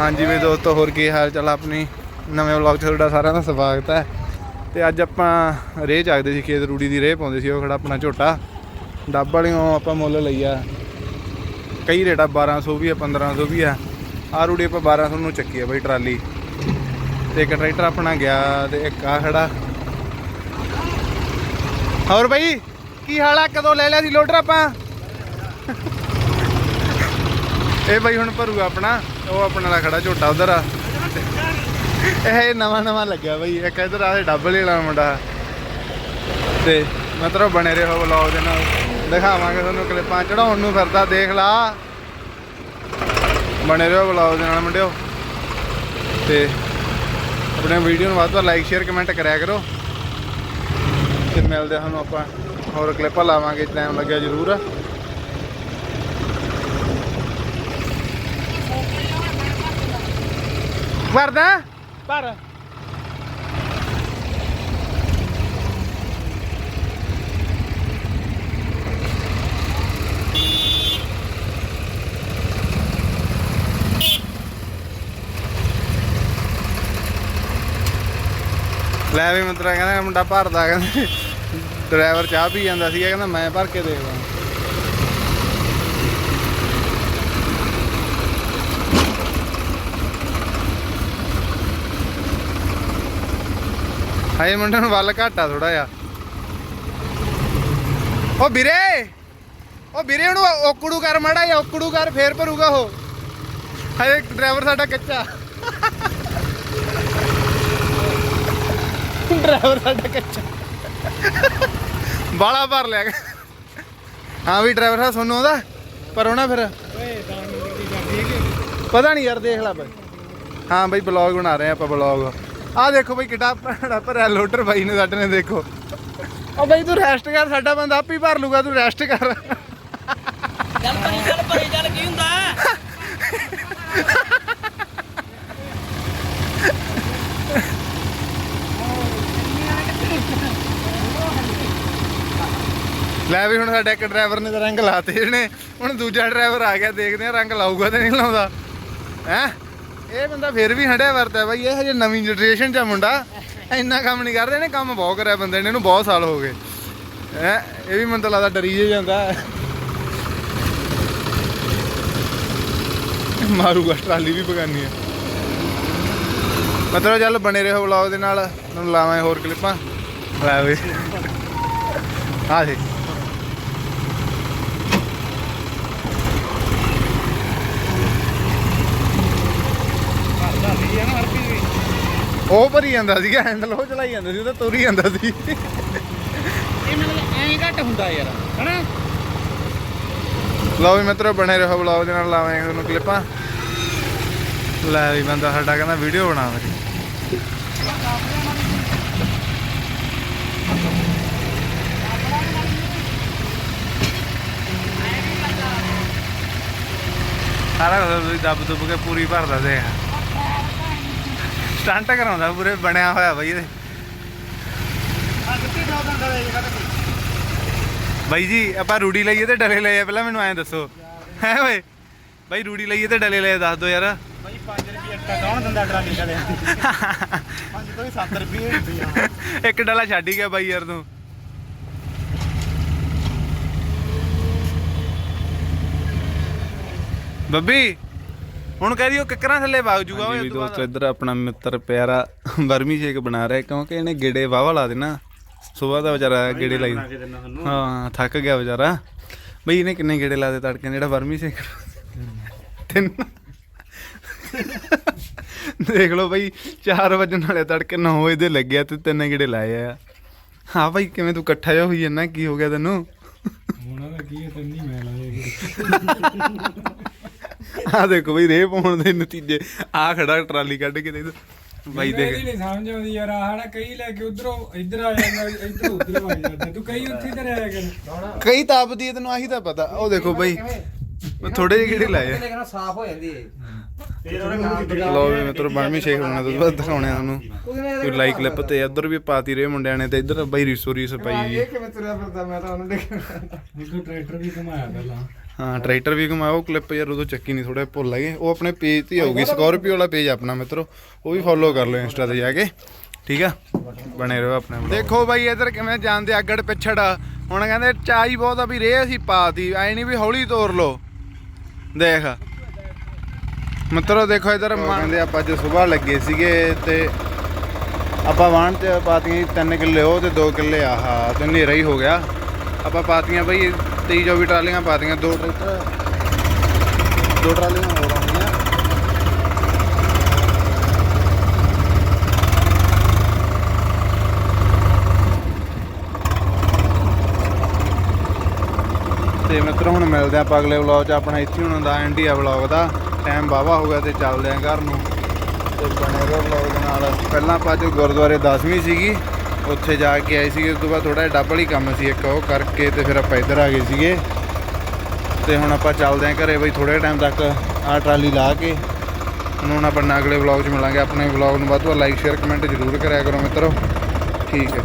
ਹਾਂਜੀ ਵੀ ਦੋਸਤੋ, ਹੋਰ ਕੀ ਹਾਲ ਚਾਲ ਆ ਆਪਣੀ? ਨਵੇਂ ਵਲੌਗ 'ਚ ਤੁਹਾਡਾ ਸਾਰਿਆਂ ਦਾ ਸਵਾਗਤ ਹੈ। ਤੇ ਅੱਜ ਆਪਾਂ ਰੇਹ ਚੱਕਦੇ ਸੀ, ਖੇਤ ਰੂੜੀ ਦੀ ਰੇਹ ਪਾਉਂਦੇ ਸੀ, ਉਹ ਖੜਾ ਆਪਣਾ ਝੋਟਾ। ਡੱਬ ਵਾਲਿਓਂ ਆਪਾਂ ਮੁੱਲ ਲਈ ਆ। ਕਈ ਰੇਟਾ 1200 ਵੀ ਆ 1500 ਵੀ ਆ। ਆ ਰੂੜੀ ਆਪਾਂ 1200 ਨੂੰ ਚੱਕੀ ਆ ਬਈ ਟਰਾਲੀ। ਤੇ ਇੱਕ ਟਰੈਕਟਰ ਆਪਣਾ ਗਿਆ ਤੇ ਇੱਕ ਆ ਖੜਾ। ਹੋਰ ਬਈ, ਕੀ ਹਾਲ ਆ? ਕਦੋਂ ਲੈ ਲਿਆ ਸੀ ਲੋਡਰ ਆਪਾਂ? ਇਹ ਬਈ ਹੁਣ ਭਰੂਗਾ ਆਪਣਾ। ਉਹ ਆਪਣਾ ਵਾਲਾ ਖੜਾ ਝੋਟਾ ਉਧਰ ਆ। ਇਹ ਨਵਾਂ ਨਵਾਂ ਲੱਗਿਆ ਬਈ, ਇੱਕ ਇਧਰ ਆ ਡੱਬਲ ਵਾਲਾ ਮੁੰਡਾ। ਤੇ ਮਤਲਬ ਬਣੇ ਰਹੋ ਵਲੌਗ ਦੇ ਨਾਲ। ਦਿਖਾਵਾਂਗੇ ਤੁਹਾਨੂੰ ਕਲਿੱਪਾਂ ਚੜਾਉਣ ਨੂੰ ਫਿਰਦਾ, ਦੇਖ ਲਾ। ਬਣੇ ਰਹੋ ਵਲੌਗ ਦੇ ਨਾਲ ਮੁੰਡਿਓ। ਤੇ ਆਪਣੇ ਵੀਡੀਓ ਨੂੰ ਵੱਧ ਤੋਂ ਲਾਈਕ ਸ਼ੇਅਰ ਕਮੈਂਟ ਕਰਿਆ ਕਰੋ। ਤੇ ਮਿਲਦੇ ਹਾਂ ਆਪਾਂ ਹੋਰ ਕਲਿੱਪਾਂ ਲਾਵਾਂਗੇ ਟਾਈਮ ਲੱਗਿਆ ਜ਼ਰੂਰ। ਵਰਦਾ? ਪਰ। ਲੈ ਵੀ ਮਿੱਤਰਾ ਕਹਿੰਦਾ ਮੁੰਡਾ ਭਰਦਾ ਕਹਿੰਦੇ ਡਰਾਈਵਰ ਚਾਹ ਪੀ ਜਾਂਦਾ ਸੀਗਾ ਕਹਿੰਦਾ ਮੈਂ ਭਰ ਕੇ ਦੇਵਾਂ ਹਾਏ ਮੁੰਡੇ ਨੂੰ ਵੱਲ ਘਾਟਾ ਥੋੜਾ ਜਿਹਾ। ਓ ਵੀਰੇ ਓ ਵੀਰੇ ਉਹਨੂੰ ਓਕੜੂ ਕਰ ਮਾੜਾ ਜਿਹਾ ਓਕੜੂ ਕਰ ਫੇਰ ਭਰੂਗਾ ਉਹ। ਹਾਏ ਡਰਾਈਵਰ ਸਾਡਾ ਕੱਚਾ। ਡਰਾਈਵਰ ਸਾਡਾ ਕੱਚਾ। ਬਾਲਾ ਭਰ ਲਿਆ। ਹਾਂ ਵੀ ਡਰਾਈਵਰ ਸਾਹਿਬ ਤੁਹਾਨੂੰ ਆਉਂਦਾ ਪਰ ਉਹਨਾਂ ਫਿਰ ਪਤਾ ਨਹੀਂ ਯਾਰ ਦੇਖ ਲੈ ਬਈ। ਹਾਂ ਬਈ ਬਲੌਗ ਬਣਾ ਰਹੇ ਆ ਆਪਾਂ ਬਲੌਗ ਆਹ ਦੇਖੋ ਬਈ ਕਿੱਡਾ ਭੜਾ ਭਰਿਆ ਲੋਡਰ ਬਾਈ ਨੇ ਸਾਡੇ ਨੇ ਦੇਖੋ। ਉਹ ਬਈ ਤੂੰ ਰੈਸਟ ਕਰ ਸਾਡਾ ਬੰਦਾ ਆਪ ਹੀ ਭਰ ਲੂਗਾ ਤੂੰ ਰੈਸਟ ਕਰ। ਚੱਲ ਪਰੀ ਚੱਲ ਪਰੀ ਚੱਲ ਕੀ ਹੁੰਦਾ? ਲੈ ਵੀ ਹੁਣ ਸਾਡਾ ਇੱਕ ਡਰਾਈਵਰ ਨੇ ਤਾਂ ਰੰਗ ਲਾਤੇ ਇਹਨੇ ਹੁਣ ਦੂਜਾ ਡਰਾਈਵਰ ਆ ਗਿਆ ਦੇਖਦੇ ਆ ਰੰਗ ਲਾਊਗਾ ਤੇ ਨਹੀਂ ਲਾਉਂਦਾ। ਹੈ? ਇਹ ਬੰਦਾ ਫਿਰ ਵੀ ਹੰਡਿਆ ਵਰਤਾ ਬਾਈ, ਇਹ ਹਜੇ ਨਵੀਂ ਜਨਰੇਸ਼ਨ ਚ ਆ ਮੁੰਡਾ। ਇੰਨਾ ਕੰਮ ਨਹੀਂ ਕਰਦੇ ਇਹਨੇ ਕੰਮ ਬਹੁਤ ਕਰਿਆ ਬੰਦੇ ਨੇ, ਇਹਨੂੰ ਬਹੁਤ ਸਾਲ ਹੋ ਗਏ। ਹੈ, ਇਹ ਵੀ ਮੈਨੂੰ ਤਾਂ ਲੱਗਦਾ ਡਰੀ ਜੇ ਜਾਂਦਾ। ਮਾਰੂਗਾ, ਟਰਾਲੀ ਵੀ ਬਗਾਨੀ ਆ। ਮਤਲਬ ਚੱਲ ਬਣੇ ਰਹੋ ਵਲੌਗ ਦੇ ਨਾਲ, ਤੁਹਾਨੂੰ ਲਾਵਾਂ ਹੋਰ ਕਲਿੱਪਾਂ ਲੈ ਵੀ। ਆ ਜੀ ਉਹ ਭਰੀ ਜਾਂਦਾ ਸੀਗਾ ਹੈਂਡਲ ਉਹ ਚਲਾਈ ਜਾਂਦਾ ਸੀ ਉਹ ਤਾਂ ਤੁਰੀ ਜਾਂਦਾ ਸੀ। ਇਹ ਮਤਲਬ ਐਂ ਘੱਟ ਹੁੰਦਾ ਯਾਰ ਹਨਾ? ਲਓ ਵੀ ਮਿੱਤਰੋ ਬਣੇ ਰਹੋ ਵਲੌਗ ਦੇ ਨਾਲ ਲਾਵਾਂਗੇ ਤੁਹਾਨੂੰ ਕਲਿੱਪਾਂ ਲੈ ਵੀ ਬੰਦਾ ਸਾਡਾ ਕਹਿੰਦਾ ਵੀਡੀਓ ਬਣਾ ਮੇਰੀ। ਸਾਰਾ ਕੁਝ ਦੱਬ ਦੁੱਬ ਕੇ ਪੂਰੀ ਭਰਦਾ ਦੇਖ ਸਟੰਟ ਕਰਾਉਂਦਾ, ਪੂਰੇ ਬਣਿਆ ਹੋਇਆ ਬਈ ਇਹਦੇ ਬਾਈ ਜੀ, ਆਪਾਂ ਰੂੜੀ ਲਈਏ ਤੇ ਡਲੇ ਲਈਏ ਪਹਿਲਾਂ ਮੈਨੂੰ ਐਂ ਦੱਸੋ। ਹੈ ਓਏ ਬਾਈ ਰੂੜੀ ਲਈਏ ਤੇ ਡਲੇ ਲਈਏ ਦੱਸ ਦਿਓ ਯਾਰ। ਭਾਈ 5 ਰੁਪਏ ਅੱਟਾ ਕੌਣ ਦਿੰਦਾ ਟਰਾਲੀ ਵਾਲਿਆਂ 5 ਤੋਂ 7 ਰੁਪਏ ਇੱਕ ਡਲਾ ਛੱਡ ਹੀ ਗਿਆ ਬਾਈ ਯਾਰ ਤੂੰ। ਬੱਬੀ ਹੁਣ ਕਹਿ ਦਿਓ ਕਿੱਕਰਾਂ ਥੱਲੇ ਵਗ ਜੂਗਾ ਓਏ ਦੋਸਤੋ ਇੱਧਰ ਆਪਣਾ ਮਿੱਤਰ ਪਿਆਰਾ ਵਰਮੀ ਸ਼ੇਕ ਬਣਾ ਰਿਹਾ ਕਿਉਂਕਿ ਇਹਨੇ ਗੇੜੇ ਵਾਵਾ ਲਾ ਦੇਣਾ। ਸਵੇਰ ਦਾ ਵਿਚਾਰਾ ਗੇੜੇ ਲਾਈ ਹਾਂ ਥੱਕ ਗਿਆ ਵਿਚਾਰਾ। ਬਈ ਇਹਨੇ ਕਿੰਨੇ ਗੇੜੇ ਲਾਦੇ ਤੜਕੇ ਜਿਹੜਾ ਵਰਮੀ ਸ਼ੇਕ ਤਿੰਨ। ਦੇਖ ਲਓ ਬਈ 4 ਵਜੇ ਨਾਲੇ ਤੜਕੇ 9 ਵਜੇ ਦੇ ਲੱਗਿਆ ਤੇ ਤਿੰਨ ਗੇੜੇ ਲਾਏ ਆ। ਹਾਂ ਭਾਈ ਕਿਵੇਂ ਤੂੰ ਇਕੱਠਾ ਜਾ ਹੋਈ ਜਾਂਦਾ ਕੀ ਹੋ ਗਿਆ ਤੈਨੂੰ? ਉਹਨਾਂ ਦਾ ਕੀ ਹੈ ਤੰਨੀ ਮੈਂ ਲਾਇਆ ਆ ਦੇਖੋ ਬਈ ਰੇਹ ਪਾਉਣ ਦੇ ਨਤੀਜੇ। ਆ ਖੜਾ ਟਰਾਲੀ ਕੱਢ ਕੇ ਇਹਦੇ- ਬਾਈ ਦੇਖ। ਨਹੀਂ ਸਮਝ ਆਉਂਦੀ ਯਾਰ ਆਹ ਨਾ ਕਈ ਲੈ ਕੇ ਉਧਰੋਂ ਇੱਧਰ ਆ ਜਾਂਦਾ ਇੱਧਰ ਉਧਰ ਆ ਜਾਂਦਾ। ਤੂੰ ਕਈ ਉੱਥੇ ਤੇ ਆਇਆ ਕਰ ਕਈ ਤਾਪਦੀ ਤੈਨੂੰ ਆਹੀ ਤਾਂ ਪਤਾ। ਉਹ ਦੇਖੋ ਬਈ ਮੈਂ ਥੋੜੇ ਜਿਹੇ ਗੇੜੇ ਲਾਏ ਆ? ਲੇਕਿਨ ਸਾਫ਼ ਹੋ ਜਾਂਦੀ ਹੈ। ਲੋ ਵੀ ਮਿੱਤਰੋ ਬਣਵੀਂ ਸ਼ੇਖ ਹੋਣਾ ਤੋਂ ਬਾਅਦ ਦਿਖਾਉਣੇ ਆ ਤੁਹਾਨੂੰ ਕੋਈ ਲਾਈਕ ਕਲਿੱਪ ਤੇ ਇੱਧਰ ਵੀ ਪਾਤੀ ਰਹੇ ਮੁੰਡਿਆਂ ਨੇ ਤੇ ਇੱਧਰ ਬਾਈ ਰੀਸੋ ਰੀਸ ਪਾਈ ਜੀ। ਕਿਵੇਂ ਤੁਰਿਆ ਫਿਰਦਾ ਮੈਂ ਤਾਂ ਉਹਨੂੰ ਦੇਖਿਆ। ਇੱਕ ਟਰੈਕਟਰ ਵੀ ਘੁਮਾਇਆ ਪਹਿਲਾਂ। ਹਾਂ ਟਰੈਕਟਰ ਵੀ ਘੁਮਾਇਆ ਉਹ ਕਲਿੱਪ ਯਾਰ ਉਦੋਂ ਚੱਕੀ ਨਹੀਂ ਥੋੜੇ ਭੁੱਲ ਗਏ ਉਹ ਆਪਣੇ ਪੇਜ ਤੇ ਹੀ ਆਊਗੀ ਸਕਾਰਪੀਓ ਵਾਲਾ ਪੇਜ ਆਪਣਾ ਮਿੱਤਰੋ। ਉਹ ਵੀ ਫੋਲੋ ਕਰ ਲਓ ਇੰਸਟਾ ਤੇ ਜਾ ਕੇ ਠੀਕ ਆ? ਬਣੇ ਰਹੋ ਆਪਣੇ। ਦੇਖੋ ਬਾਈ ਇਧਰ ਕਿਵੇਂ ਜਾਂਦੇ ਅੱਗੜ ਪਿਛੜ। ਹੁਣ ਕਹਿੰਦੇ ਚਾਈ ਬਹੁਤ ਆ ਵੀ ਰੇ ਅਸੀਂ ਪਾਤੀ ਐ ਨਹੀਂ ਵੀ ਹੌਲੀ ਤੋਰ ਲੋ ਦੇਖ। ਮਿੱਤਰੋ ਦੇਖੋ ਇਧਰ ਕਹਿੰਦੇ ਆਪਾਂ ਅੱਜ ਸਵੇਰ ਲੱਗੇ ਸੀਗੇ ਤੇ ਆਪਾਂ ਵਾਹਣ ਚ ਪਾਤੀਆਂ 3 ਕਿੱਲੇ ਉਹ ਤੇ 2 ਕਿੱਲੇ ਆਹ ਤੇ ਹਨੇਰਾ ਹੀ ਹੋ ਗਿਆ। ਆਪਾਂ ਪਾਤੀਆਂ ਬਈ 23 24 ਟਰਾਲੀਆਂ ਪਾਤੀਆਂ ਦੋ ਟਰੈਕਟਰ ਦੋ ਟਰਾਲੀਆਂ ਹੋਰ ਆਉਂਦੀਆਂ ਤੇ ਮਿੱਤਰੋ ਹੁਣ ਮਿਲਦੇ ਆਪਾਂ ਅਗਲੇ ਵਲੌਗ 'ਚ। ਆਪਣਾ ਇੱਥੇ ਹੁਣ ਦਾ ਐਂਡ ਹੀ ਆ ਵਲੌਗ ਦਾ। ਟਾਈਮ ਵਾਹਵਾ ਹੋ ਗਿਆ ਤੇ ਚੱਲਦੇ ਆਂ ਘਰ ਨੂੰ। ਤੇ ਬਣੇ ਰਹੋ ਵਲੌਗ ਦੇ ਨਾਲ। ਪਹਿਲਾਂ ਆਪਾਂ ਅੱਜ ਗੁਰਦੁਆਰੇ 10ਵੀਂ ਸੀਗੀ। ਉੱਥੇ ਜਾ ਕੇ ਆਏ ਸੀਗੇ, ਉਸ ਤੋਂ ਬਾਅਦ ਥੋੜਾ ਜਿਹਾ ਡਬਲ ਹੀ ਕੰਮ ਸੀ ਇੱਕ ਉਹ ਕਰਕੇ ਤੇ ਫਿਰ ਆਪਾਂ ਇੱਧਰ ਆ ਗਏ ਸੀਗੇ। ਤੇ ਹੁਣ ਆਪਾਂ ਚੱਲਦੇ ਆਂ ਘਰੇ ਬਈ ਥੋੜੇ ਟਾਈਮ ਤੱਕ ਆਹ ਟਰਾਲੀ ਲਾ ਕੇ। ਹੁਣ ਹੁਣ ਆਪਾਂ ਅਗਲੇ ਵਲੌਗ 'ਚ ਮਿਲਾਂਗੇ। ਆਪਣੇ ਵਲੌਗ ਨੂੰ ਵੱਧ ਤੋਂ ਵੱਧ ਲਾਈਕ ਸ਼ੇਅਰ ਕਮੈਂਟ ਜ਼ਰੂਰ ਕਰਿਆ ਕਰੋ ਮਿੱਤਰੋ। ਠੀਕ ਹੈ।